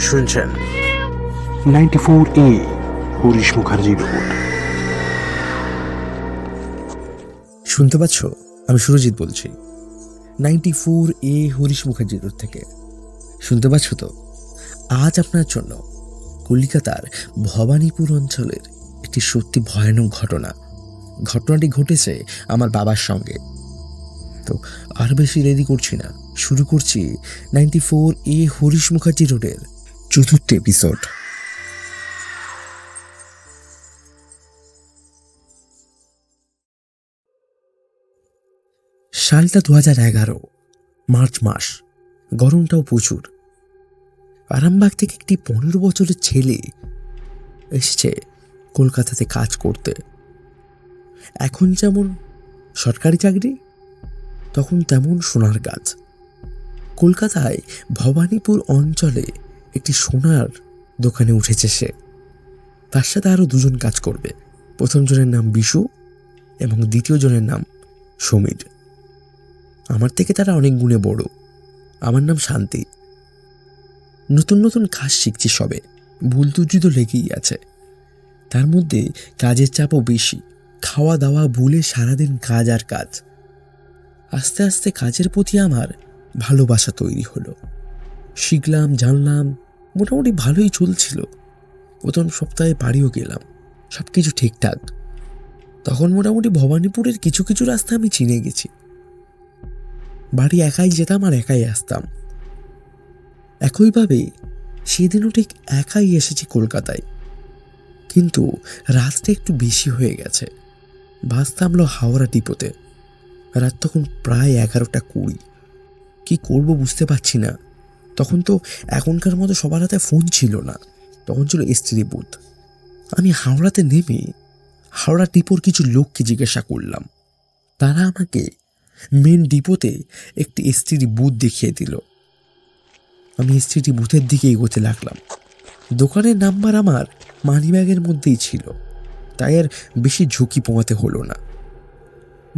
শুনছেন। Ninety four A Harish Mukherjee road শুনতে পাচ্ছ? আমি সুরজিৎ বলছি। Ninety four A Harish Mukherjee road থেকে। শুনতে পাচ্ছ তো? আজ আপনার জন্য কলকাতার ভবানীপুর অঞ্চলের একটি সত্যি ভয়ানক ঘটনা। ঘটনাটি ঘটেছে আমার বাবার সঙ্গে। তো আর বেশি দেরি করছি না। শুরু করছি ninety four A Harish Mukherjee রোডের চতুর্থ এপিসোড সালটা দু হাজার এগারো, মার্চ মাস, গরমটাও প্রচুর। আরামবাগ থেকে একটি পনেরো বছরের ছেলে এসেছে কলকাতাতে কাজ করতে। এখন যেমন সরকারি চাকরি, তখন তেমন সোনার কাজ কলকাতায় ভবানীপুর অঞ্চলে একটি সোনার দোকানে উঠেছে সে। তার সাথে আরও দুজন কাজ করবে। প্রথম জনের নাম বিশু এবং দ্বিতীয় জনের নাম সমীর। আমার থেকে তারা অনেক গুণে বড়। আমার নাম শান্তি। নতুন নতুন কাজ শিখছি সবে। ভুল ত্রুটি তো লেগেই আছে। তার মধ্যে কাজের চাপও বেশি। খাওয়া দাওয়া ভুলে সারাদিন কাজ আর কাজ। আস্তে আস্তে কাজের প্রতি আমার ভালোবাসা তৈরি হলো। শিখলাম, জানলাম, মোটামুটি ভালোই চলছিল। প্রথম সপ্তাহে বাড়িও গেলাম সব কিছু ঠিকঠাক। তখন মোটামুটি ভবানীপুরের কিছু কিছু রাস্তা আমি চিনে গেছি। বাড়ি একাই যেতাম আর একাই আসতাম। একইভাবে সেদিনও ঠিক একাই এসেছি কলকাতায়। কিন্তু রাতটা একটু বেশি হয়ে গেছে। বাস থামলো হাওড়া ডিপোতে। রাত তখন প্রায় এগারোটা কুড়ি। কি করব বুঝতে পারছি না। তখন তো এখনকার মতো সবার হাতে ফোন ছিল না। তখন ছিল স্ত্রী বুথ। আমি হাওড়াতে নেমে হাওড়া ডিপোর কিছু লোককে জিজ্ঞাসা করলাম। তারা আমাকে মেন ডিপোতে একটি এসটিডি বুথ দেখিয়ে দিল। আমি এসটিডি বুথের দিকে এগোতে লাগলাম। দোকানের নাম্বার আমার মানিব্যাগের মধ্যেই ছিল। তাই আর বেশি ঝুঁকি পোঙাতে হলো না।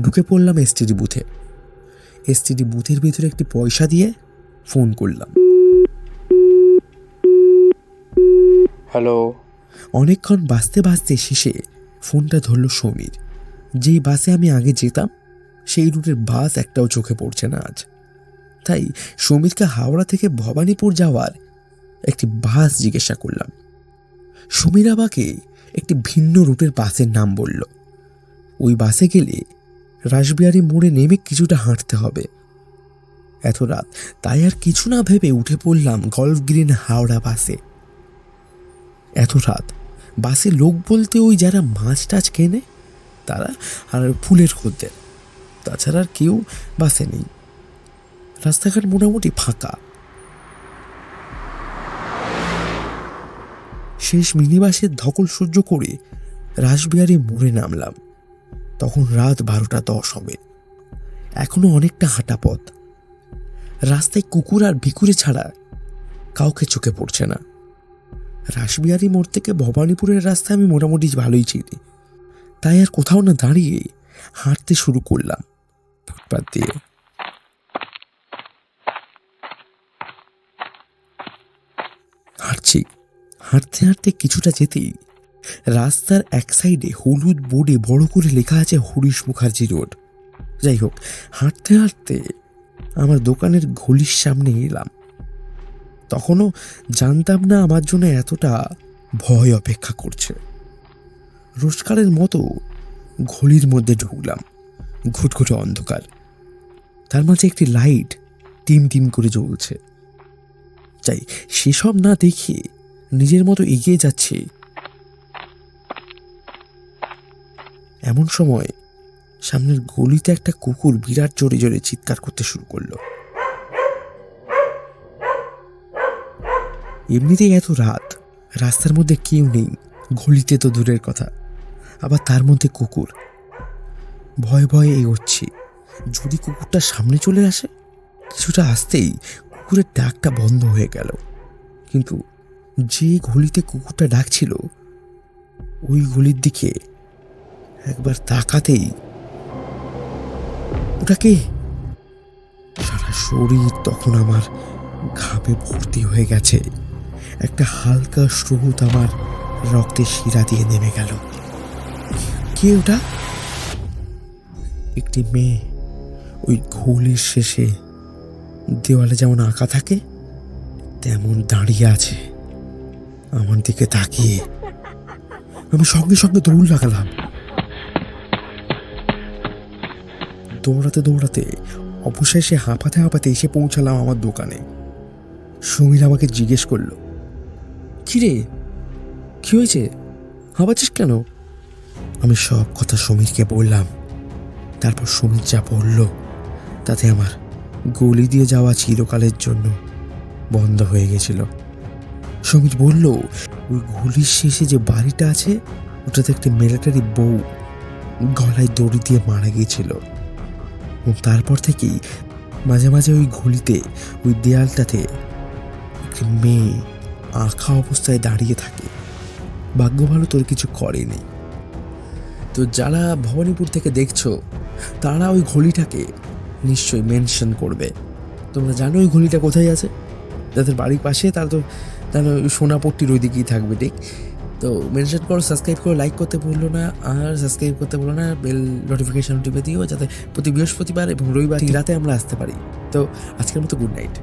ঢুকে পড়লাম এসটিডি বুথে। এসটিডি বুথের ভিতরে একটি পয়সা দিয়ে ফোন করলাম। হ্যালো। অনেকক্ষণ বাঁচতে বাঁচতে শেষে ফোনটা ধরল সমীর। যেই বাসে আমি আগে যেতাম, সেই রুটের বাস একটাও চোখে পড়ছে না আজ। তাই সমীরকে হাওড়া থেকে ভবানীপুর যাওয়ার একটি বাস জিজ্ঞাসা করলাম। সমীর আমাকে একটি ভিন্ন রুটের বাসের নাম বলল। ওই বাসে গেলে রাসবিহারি মোড়ে নেমে কিছুটা হাঁটতে হবে। এত রাত, তাই আর কিছু না ভেবে উঠে পড়লাম গল্ফ গ্রিন হাওড়া বাসে। এত রাত। বাসে লোক বলতে ওই যারা মাছ টাছ কেনে, তারা আর ফুলের খদ্দের। তাছাড়া আর কেউ বাসে নেই। রাস্তাঘাট মোটামুটি ফাঁকা। শেষ মিনি বাসের ধকল সহ্য করে রাসবিহারে মোড়ে নামলাম। তখন রাত বারোটা দশ হবে। এখনও অনেকটা হাঁটা পথ। রাস্তায় কুকুর আর ভিকুরে ছাড়া কাউকে চোখে পড়ছে না। রাসবিহারি মোড় থেকে ভবানীপুরের রাস্তা আমি মোটামুটি ভালোই চিনি। তাই আর কোথাও না দাঁড়িয়ে হাঁটতে শুরু করলাম ফুটপাত দিয়ে। হাঁটছি। হাঁটতে হাঁটতে কিছুটা যেতেই রাস্তার এক সাইডে হলুদ বোর্ডে বড় করে লেখা আছে হরিশ মুখার্জি রোড। যাই হোক, হাঁটতে হাঁটতে আমার দোকানের ঘলির সামনে এলাম। তখনও জানতাম না আমার জন্য এতটা ভয় অপেক্ষা করছে। রোজকারের মতো ঘড়ির মধ্যে ঢুকলাম। ঘুটঘুটে অন্ধকার। তার মাঝে একটি লাইট টিম টিম করে জ্বলছে। চাই সেসব না দেখে নিজের মতো এগিয়ে যাচ্ছে। এমন সময় সামনের গলিতে একটা কুকুর বিরাট জোরে জোরে চিৎকার করতে শুরু করল। এমনিতেই এত রাত। রাস্তার মধ্যে কেউ নেই। গলিতে তো দূরের কথা। আবার তার মধ্যে কুকুর। ভয়ে ভয়ে এগোচ্ছি। যদি কুকুরটা সামনে চলে আসে, কিছুটা আসতেই কুকুরের ডাকটা বন্ধ হয়ে গেল। কিন্তু যে গলিতে কুকুরটা ডাকছিল, ওই গলির দিকে একবার তাকাতেই ওটা কে? সারা শরীর তখন আমার ঘামে ভর্তি হয়ে গেছে। একটা হালকা স্রোত আমার রক্তের শিরা দিয়ে নেমে গেল। কে ওটা? একটি মেয়ে ওই ঘুলির শেষে দেওয়ালে যেমন আঁকা থাকে, তেমন দাঁড়িয়ে আছে। আমার দিকে তাকিয়ে আমি সঙ্গে সঙ্গে দৌড় লাগালাম। দৌড়াতে দৌড়াতে অবশেষে হাঁপাতে হাঁপাতে এসে পৌঁছালাম আমার দোকানে। সমীর আমাকে জিজ্ঞেস করল কিরে? কি হয়েছে? হাঁপাচ্ছিস কেন? আমি সব কথা সমীরকে বললাম। তারপর সমীর যা বলল, তাতে আমার গলি দিয়ে যাওয়া চিরকালের জন্য বন্ধ হয়ে গেছিল। সমীর বলল, ওই গলির শেষে যে বাড়িটা আছে, ওটাতে একটি মিলিটারি বউ গলায় দড়ি দিয়ে মারা গিয়েছিল। এবং তারপর থেকেই মাঝে মাঝে ওই ঘুলিতে ওই দেয়ালটাতে একটি মেয়ে আঁকা অবস্থায় দাঁড়িয়ে থাকে। ভাগ্য ভালো তোর কিছু করেনি তো যারা ভবানীপুর থেকে দেখছ, তারা ওই ঘড়িটাকে নিশ্চয়ই মেনশন করবে। তোমরা জানো ওই ঘড়িটা কোথায় আছে? যাদের বাড়ির পাশে, তারা তো ওই সোনাপট্টির ওই দিকেই থাকবে, ঠিক? তো মেনশন করো সাবস্ক্রাইব করো লাইক করতে ভুললো না, আর সাবস্ক্রাইব করতে ভুলো না বেল নোটিফিকেশন টিপে দিও, যাতে প্রতি বৃহস্পতিবার এবং রবিবার রাতে আমরা আসতে পারি। তো আজকের মতো গুড নাইট